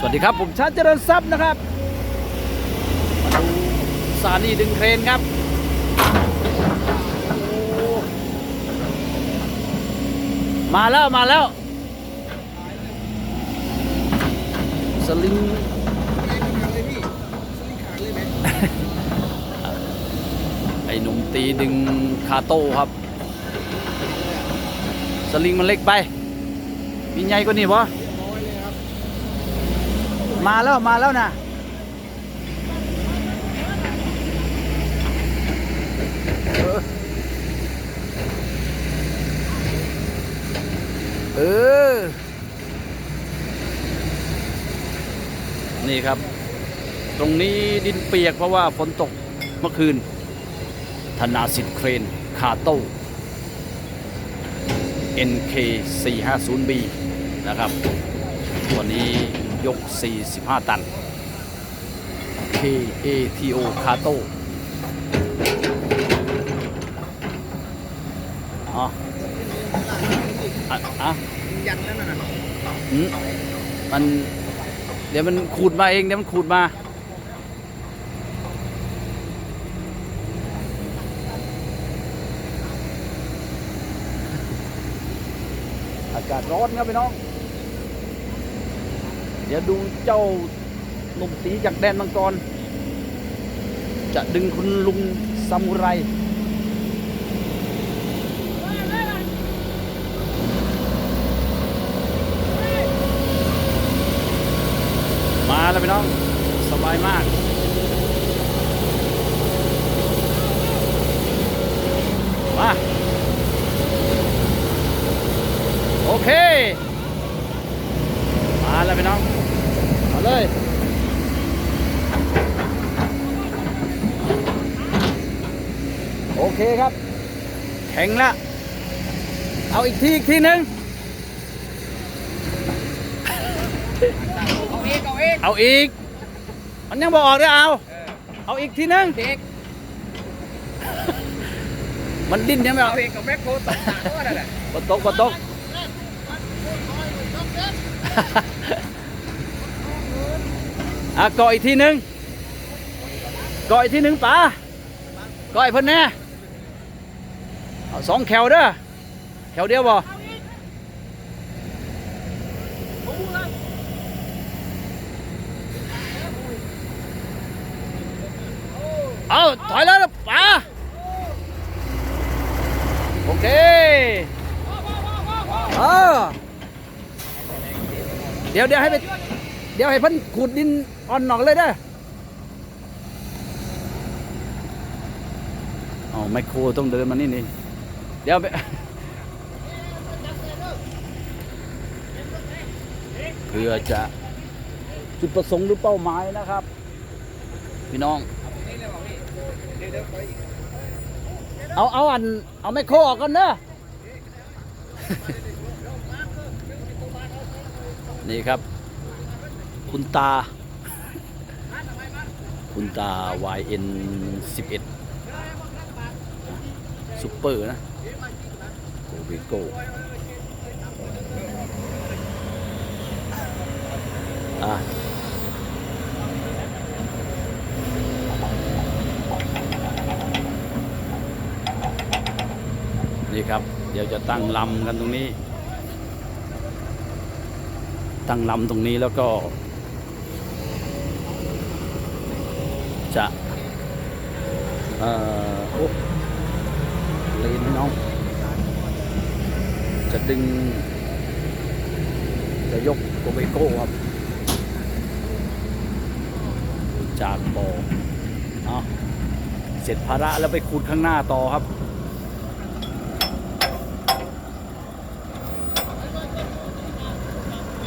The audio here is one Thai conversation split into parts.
สวัสดีครับ ผมชาญเจริญทรัพย์นะครับมาดูสานีดึงเครนครับมาแล้วมาแล้ว สลิงไอหนุ่มตีดึงคาโต้ครับ สลิงมันเล็กไป มีใหญ่กว่านี้ปะ มาแล้วมาแล้วนะเออเออ นี่ครับ ตรงนี้ดินเปียกเพราะว่าฝนตกเมื่อคืน ธนาสิทธิ์เครนคาโต้ NK 450B นะครับตัวนี้ ยก 45 ตัน KATO คาโต้อ๋ออะอะยันแล้วน่ะอืมมัน เดี๋ยวมันขูดมาเอง เดี๋ยวมันขูดมาอากาศร้อนครับพี่น้อง เดี๋ยวดูเจ้าหนุ่มตีจากแดนมังกร จะดึงคุณลุงซามูไรมาแล้วพี่น้อง สบายมาก มา โอเค มาแล้วพี่น้องมาเลย โอเคครับ แข็งแล้วเอาอีกทีอีกทีหนึ่งเอาเอกเอาเอกเอาอีก มันยังบอกออกได้เอา เอาอีกทีหนึงเอกมันดิ้นยังไม่ออกเอาเอกกับแม็กโครตกหนักด้วยนั่นแหละกดตกกดตกอะก่ออีกทีหนึงก่ออีกทีหนึงป๋าก่ออีกเพิ่นแน่ เอาสองแถวเด้อแถวเดียวบ่เอาถอยแล้วป๋าโอเคเออเดี๋ยวเดี๋ยวให้ไปเดี๋ยวให้พิ่นขูดดินอ่อนหนอกเลยเด้ออ๋อไมโครต้องเดินมานี่นี่ เดี๋ยวไปเพื่อจะจุดประสงค์หรือเป้าหมายนะครับ พี่น้อง เอาเอาอัน เอาไมโคออกกันเนอะนี่ครับ คุณตา คุณตา YN 11 ซุปเปอร์นะ โกเบโก้อะนี่ครับ เดี๋ยวจะตั้งลำกันตรงนี้ ตั้งลำตรงนี้แล้วก็ จะ เอ่อโอ้เลนน้อง ดึง จะยกโกเบโก้ครับ จากบ่อเอาเสร็จภาระแล้วไปขุดข้างหน้าต่อครับ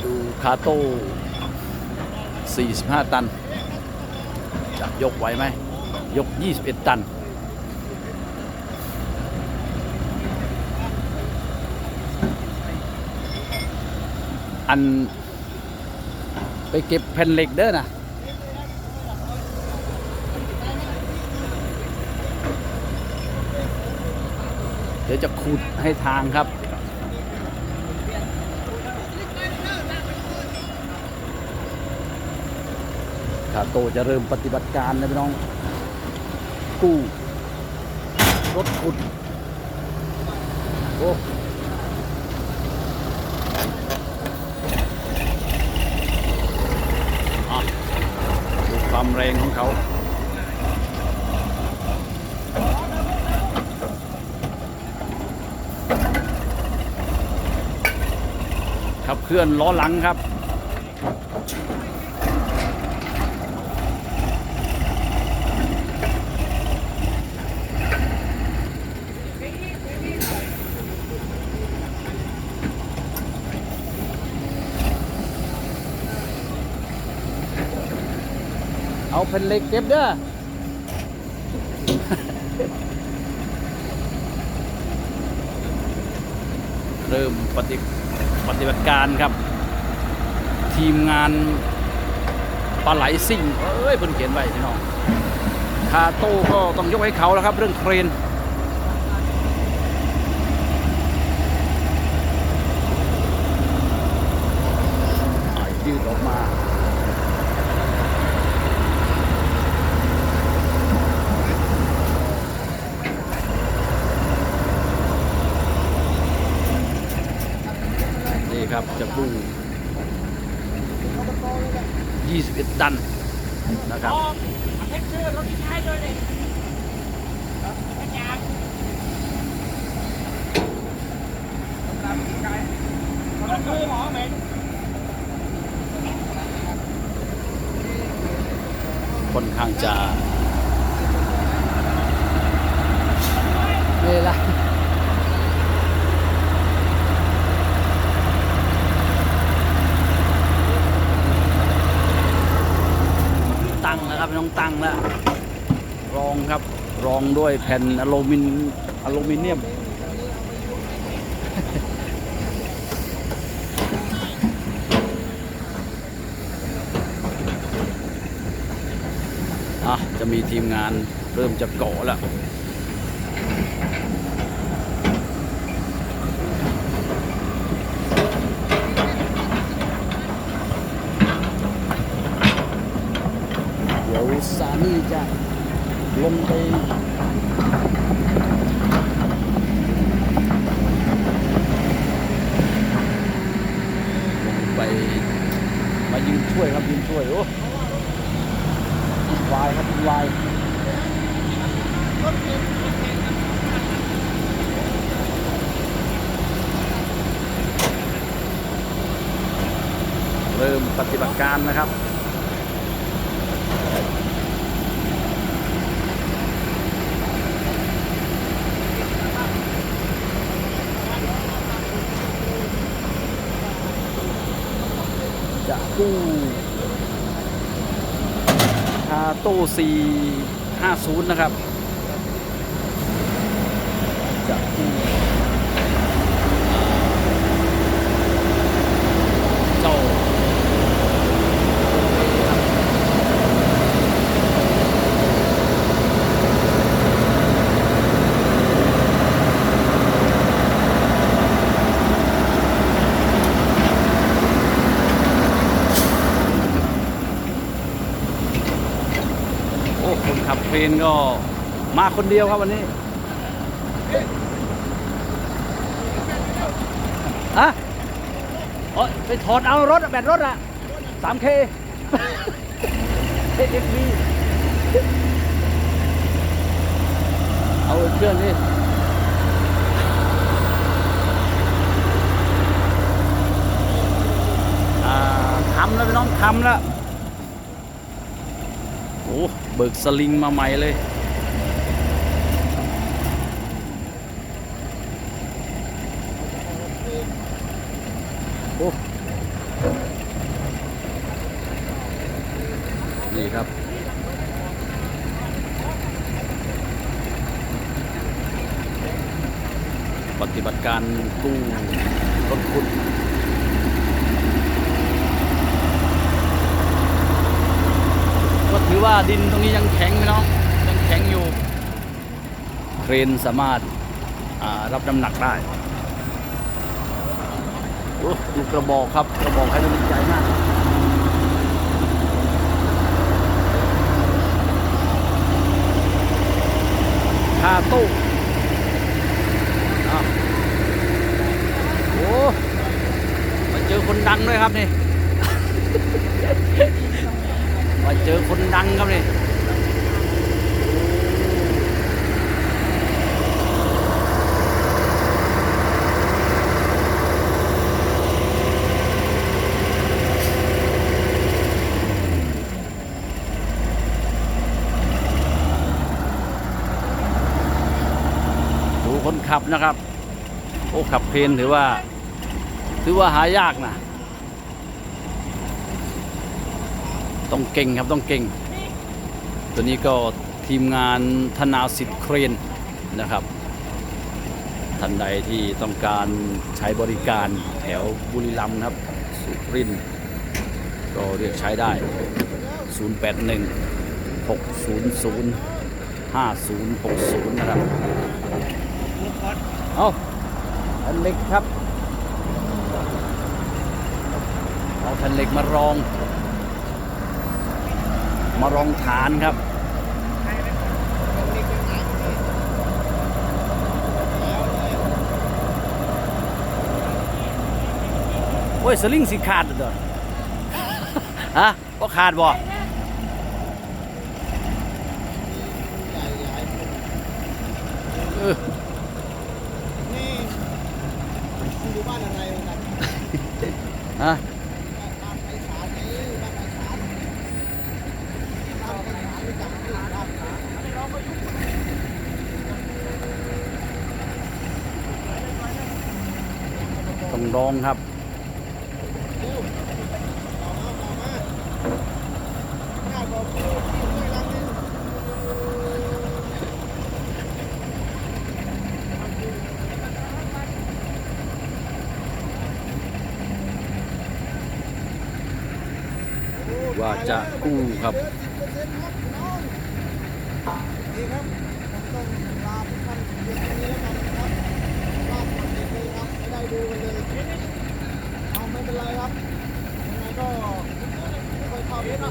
ดูคาโต้ 45 ตัน จะยกไหวไหม ยก 21 ตัน อัน ไปเก็บแผ่นเหล็กเด้อนะเดี๋ยวจะขุดให้ทางครับคาโตจะเริ่มปฏิบัติการนะพี่น้อง กู้ รถขุด โอ้ อะดู ความแรงของเขาขับเคลื่อนล้อหลังครับ เป็นเล็กเก็บเด้อเริ่มปฏิปฏิบัติการครับ ทีมงานปลาไหลซิ่งเอ้ยเพิ่นเขียนไว้พี่น้องคาโต้ก็ต้องยกให้เขาแล้วครับ เรื่องเครน อะยืดออกมา นี่ครับจะปู21 ตันนะครับ เท็กเจอร์รถที่ใช้ด้วยเลยกร จางตามที่ใช้รถคือหมอเหม็นค่อนข้างจะเวลาตั้งแล้วครับน้อง ตั้งแล้วรองครับรองด้วยแผ่นอลูมินอลูมิเนียม อะ จะมีทีมงานเริ่มจะเกาะแล้ว เดี๋ยวซานี่จะ ลงไปลงไปมายืนช่วยครับยืนช่วยโอ้วุ่นวายครับวายเริ่มปฏิบัติการนะครับ จะกู้คาโต้450 นะครับจะกู้เจ้าโอ้ คนขับเครนก็มาคนเดียวครับวันนี้อะโอ้ยไปถอดเอารถแบตรถอะ 3K เอ็กบีเอาเครื่องนี่ทำแล้วพี่น้องทำแล้ว อ้เบิกสลิงมาใหม่เลย ว่าดินตรงนี้ยังแข็งไหมน้องยังแข็งอยู่ เครนสามารถรับน้ำหนักได้ดูกระบอกครับกระบอกให้กำลังใจมากคาตู้โอ้มาเจอคนดังด้วยครับนี่ เจอคนดูคนขับนะครับ โอ้ขับเพลนถือว่า ถือว่าหายากนะ ต้องเก่งครับต้องเก่ง ตัวนี้ก็ทีมงานธนาสิทธิ์เครนนะครับท่านใดที่ต้องการใช้บริการแถวบุรีรัมย์ครับ สุรินทร์ก็เรียกใช้ได้ 081 600 5060 นะครับ เอาอันเล็กครับ เอาแผ่นเหล็กมารอง มารองฐานครับ โอ้ย สลิงสิขาดเด้อฮะก็ขาดบ่เออ นี่คุณอยู่บ้านอะไรกัน ฮะ บ้านไผ่สารไหนบ้านไผ่สารบ้านไผ่สารรู้จักที่บ้านสาร ต้องรองครับ หน้าบอกคือที่ห้วยรังนี่ ว่าจะกู้ครับ สิบเปอร์เซ็นต์ครับน้องนี่ครับผมต้องลาทุกท่านเพียงแค่นี้แล้วกันนะครับลาหมดเลยครับไม่ได้ดูกันเลยเอาไม่เป็นไรครับยังไงก็ไม่ค่อยเข้าไปทาง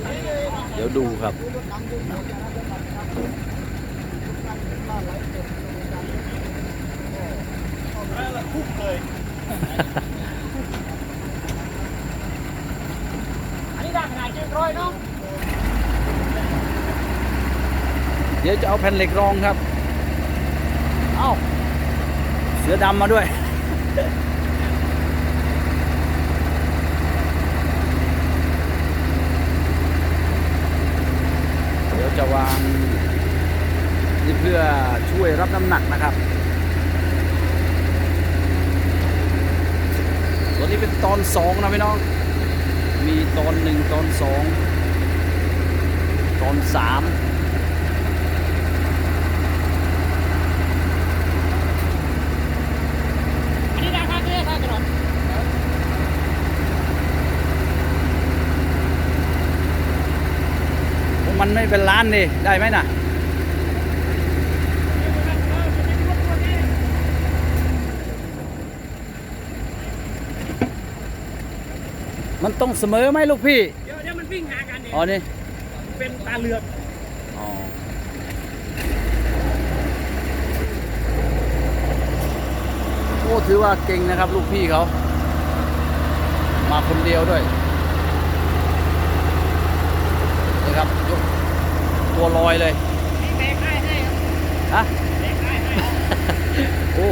ไหนเลยนะเดี๋ยวดูครับเดูรถดำดูครับทุกเลย อันนี้ด่างขนาดเจ็ด ร้อยเนาะเดี๋ยวจะเอาแผ่นเหล็กรองครับ เอ้าเสือดำมาด้วย เดี๋ยวจะวางนี่เพื่อช่วยรับน้ำหนักนะครับตัวนี้เป็นตอนสองนะพี่น้อง มีตอนหนึ่งตอนสองตอนสามอันนี้ด่างขนาดเจ็ดร้อยเนาะมันไม่เป็นล้านดิได้ไหมน่ะ มันต้องเสมอไหมลูกพี่เดี๋ยวเดี๋ยวมันวิ่งหากันเนี่ยอ๋อนี่เป็นตาเหลือกอ๋อโอ้ถือว่าเก่งนะครับลูกพี่เขา มาคนเดียวด้วยนะครับยกตัวลอยเลยเบรกให้ให้ครับฮะเบรกให้ให้โอ้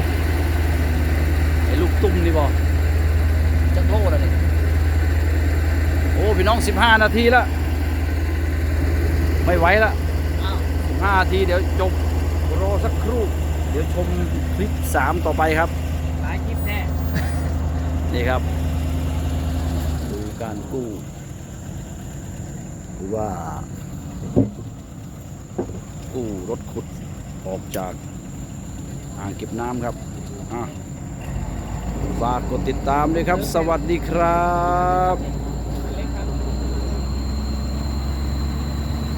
ไอ้ลูกตุ้มนี่บอจะโลดอะไรนี่โอ้พี่น้อง 15 นาทีแล้วไม่ไหวละ15 นาทีเดี๋ยวจบรอสักครู่ เดี๋ยวชมคลิป 3 ต่อไปครับหลายคลิปแน่นี่ครับดูการกู้หรือว่ากู้รถขุดออกจากอ่างเก็บน้ำครับอะฝากกดติดตามด้วยครับ สวัสดีครับ